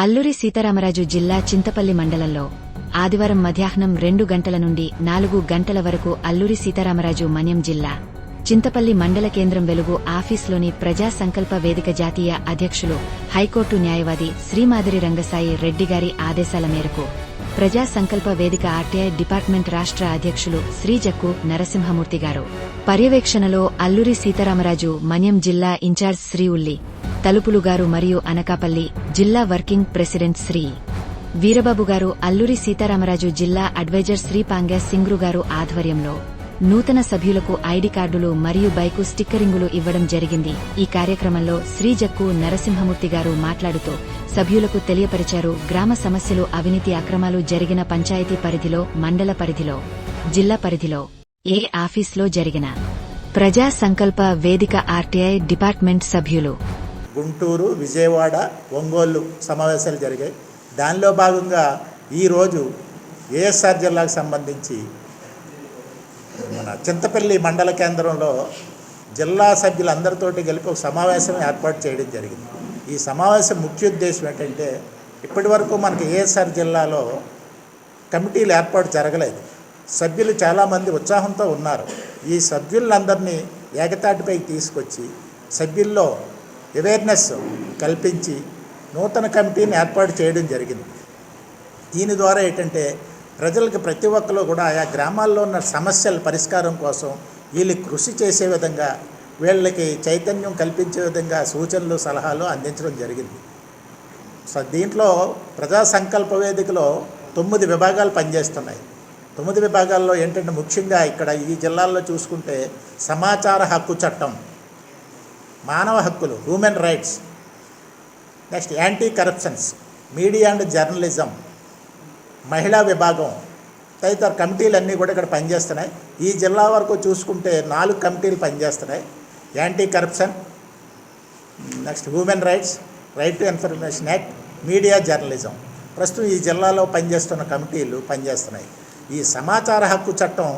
అల్లూరి సీతారామరాజు జిల్లా చింతపల్లి మండలంలో ఆదివారం మధ్యాహ్నం రెండు గంటల నుండి నాలుగు గంటల వరకు అల్లూరి సీతారామరాజు మన్యం జిల్లా చింతపల్లి మండల కేంద్రం వెలుగు ఆఫీస్లోని ప్రజా సంకల్ప వేదిక జాతీయ అధ్యక్షులు హైకోర్టు న్యాయవాది శ్రీమాదిరి రంగసాయి రెడ్డి గారి ఆదేశాల మేరకు ప్రజా సంకల్ప వేదిక ఆర్టీఐ డిపార్ట్మెంట్ రాష్ట్ర అధ్యక్షులు శ్రీజక్కు నరసింహమూర్తి గారు. పర్యవేక్షణలో అల్లూరి సీతారామరాజు మన్యం జిల్లా ఇన్ఛార్జ్ శ్రీ ఉల్లి. తలుపులు గారు మరియు అనకాపల్లి జిల్లా వర్కింగ్ ప్రెసిడెంట్ శ్రీ వీరబాబు గారు అల్లూరి సీతారామరాజు జిల్లా అడ్వైజర్ శ్రీ పాంగ్యా సింగ్రు గారు ఆధ్వర్యంలో నూతన సభ్యులకు ఐడి కార్డులు మరియు బైకు స్టిక్కరింగులు ఇవ్వడం జరిగింది. ఈ కార్యక్రమంలో శ్రీ జక్కు నరసింహమూర్తి గారు మాట్లాడుతూ సభ్యులకు తెలియపరిచారు. గ్రామ సమస్యలు అవినీతి అక్రమాలు జరిగిన పంచాయతీ పరిధిలో మండల పరిధిలో జిల్లా పరిధిలో ఏ ఆఫీస్లో జరిగిన ప్రజా సంకల్ప వేదిక ఆర్టీఐ డిపార్ట్మెంట్ సభ్యులు గుంటూరు విజయవాడ ఒంగోలు సమావేశాలు జరిగాయి. దానిలో భాగంగా ఈరోజు ఏఎస్ఆర్ జిల్లాకు సంబంధించి మన చింతపల్లి మండల కేంద్రంలో జిల్లా సభ్యులందరితోటి కలిపి ఒక సమావేశం ఏర్పాటు చేయడం జరిగింది. ఈ సమావేశం ముఖ్య ఉద్దేశం ఏంటంటే ఇప్పటి వరకు మనకి ఏఎస్ఆర్ జిల్లాలో కమిటీలు ఏర్పాటు జరగలేదు. సభ్యులు చాలామంది ఉత్సాహంతో ఉన్నారు. ఈ సభ్యులందరినీ ఏకతాటిపైకి తీసుకొచ్చి సభ్యుల్లో అవేర్నెస్ కల్పించి నూతన కమిటీని ఏర్పాటు చేయడం జరిగింది. దీని ద్వారా ఏంటంటే ప్రజలకు ప్రతి ఒక్కరు కూడా ఆయా గ్రామాల్లో ఉన్న సమస్యల పరిష్కారం కోసం వీళ్ళు కృషి చేసే విధంగా వీళ్ళకి చైతన్యం కల్పించే విధంగా సూచనలు సలహాలు అందించడం జరిగింది. సో దీంట్లో ప్రజా సంకల్ప వేదికలో తొమ్మిది విభాగాలు పనిచేస్తున్నాయి. తొమ్మిది విభాగాల్లో ఏంటంటే ముఖ్యంగా ఇక్కడ ఈ జిల్లాల్లో చూసుకుంటే సమాచార హక్కు చట్టం మానవ హక్కులు human rights next anti corruptions media and journalism మహిళా విభాగం తదితర కమిటీలన్నీ కూడా ఇక్కడ పనిచేస్తున్నాయి. ఈ జిల్లా వరకు చూసుకుంటే నాలుగు కమిటీలు పనిచేస్తున్నాయి. Anti corruption next human rights right to information act media journalism ప్రస్తుతం ఈ జిల్లాలో పనిచేస్తున్న కమిటీలు పనిచేస్తున్నాయి. ఈ సమాచార హక్కు చట్టం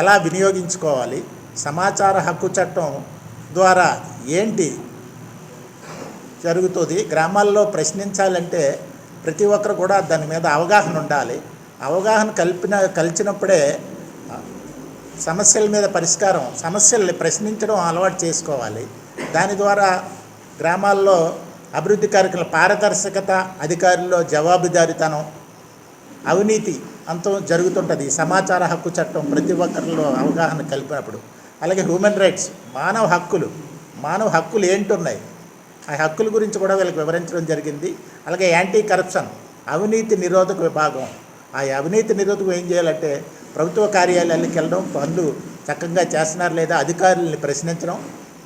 ఎలా వినియోగించుకోవాలి? సమాచార హక్కు చట్టం ద్వారా ఏంటి జరుగుతుంది? గ్రామాల్లో ప్రశ్నించాలంటే ప్రతి ఒక్కరు కూడా దాని మీద అవగాహన ఉండాలి. అవగాహన కల్పిన కలిసినప్పుడే సమస్యల మీద పరిష్కారం సమస్యల్ని ప్రశ్నించడం అలవాటు చేసుకోవాలి. దాని ద్వారా గ్రామాల్లో అభివృద్ధి కార్యక్రమాల పారదర్శకత అధికారుల్లో జవాబుదారితనం అవినీతి అంతం జరుగుతుంటుంది. సమాచార హక్కు చట్టం ప్రతి ఒక్కరిలో అవగాహన కలిపినప్పుడు. అలాగే హ్యూమన్ రైట్స్ మానవ హక్కులు మానవ హక్కులు ఏంటున్నాయి? ఆ హక్కుల గురించి కూడా వీళ్ళకి వివరించడం జరిగింది. అలాగే యాంటీ కరప్షన్ అవినీతి నిరోధక విభాగం. ఆ అవినీతి నిరోధకం ఏం చేయాలంటే ప్రభుత్వ కార్యాలయాలకు వెళ్ళడం పనులు చక్కగా చేస్తున్నారు లేదా అధికారుల్ని ప్రశ్నించడం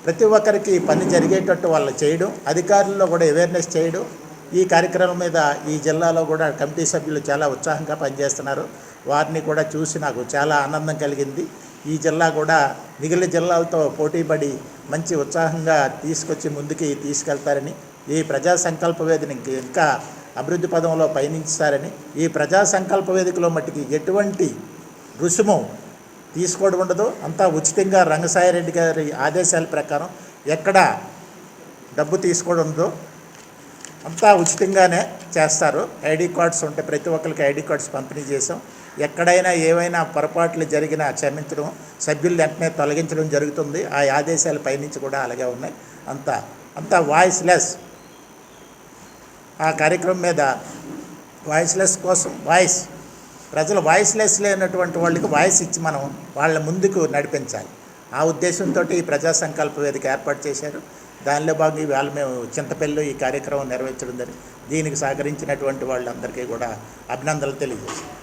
ప్రతి ఒక్కరికి పని జరిగేటట్టు వాళ్ళు చేయడం అధికారుల్లో కూడా అవేర్నెస్ చేయడం. ఈ కార్యక్రమం మీద ఈ జిల్లాలో కూడా కమిటీ సభ్యులు చాలా ఉత్సాహంగా పనిచేస్తున్నారు. వారిని కూడా చూసి నాకు చాలా ఆనందం కలిగింది. ఈ జిల్లా కూడా మిగిలిన జిల్లాలతో పోటీపడి మంచి ఉత్సాహంగా తీసుకొచ్చి ముందుకి తీసుకెళ్తారని ఈ ప్రజా సంకల్ప వేదిని ఇంకా అభివృద్ధి పదంలో పయనించారని ఈ ప్రజా సంకల్ప వేదికలో మట్టికి ఎటువంటి రుసుము తీసుకోవడం ఉండదు. అంతా ఉచితంగా రంగసాయిరెడ్డి గారి ఆదేశాల ప్రకారం ఎక్కడ డబ్బు తీసుకోవడం ఉండదు. అంతా ఉచితంగానే చేస్తారు. ఐడి కార్డ్స్ ఉంటే ప్రతి ఒక్కరికి ఐడి కార్డ్స్ పంపిణీ చేసాం ఎక్కడైనా ఏవైనా పొరపాట్లు జరిగినా క్షమించడం సభ్యులు వెంటనే తొలగించడం జరుగుతుంది. ఆ ఆదేశాల పైనుంచి కూడా అలాగే ఉన్నాయి. అంతా అంతా వాయిస్లెస్. ఆ కార్యక్రమం మీద వాయిస్లెస్ కోసం వాయిస్. ప్రజలు వాయిస్లెస్ లేనటువంటి వాళ్ళకి వాయిస్ ఇచ్చి మనం వాళ్ళ ముందుకు నడిపించాలి. ఆ ఉద్దేశంతో ఈ ప్రజా సంకల్ప వేదిక ఏర్పాటు చేశారు. దానిలో భాగంగా ఇవాళ మేము చింతపల్లిలో ఈ కార్యక్రమం నిర్వహించడం జరిగింది. దీనికి సహకరించినటువంటి వాళ్ళందరికీ కూడా అభినందనలు తెలియజేస్తాం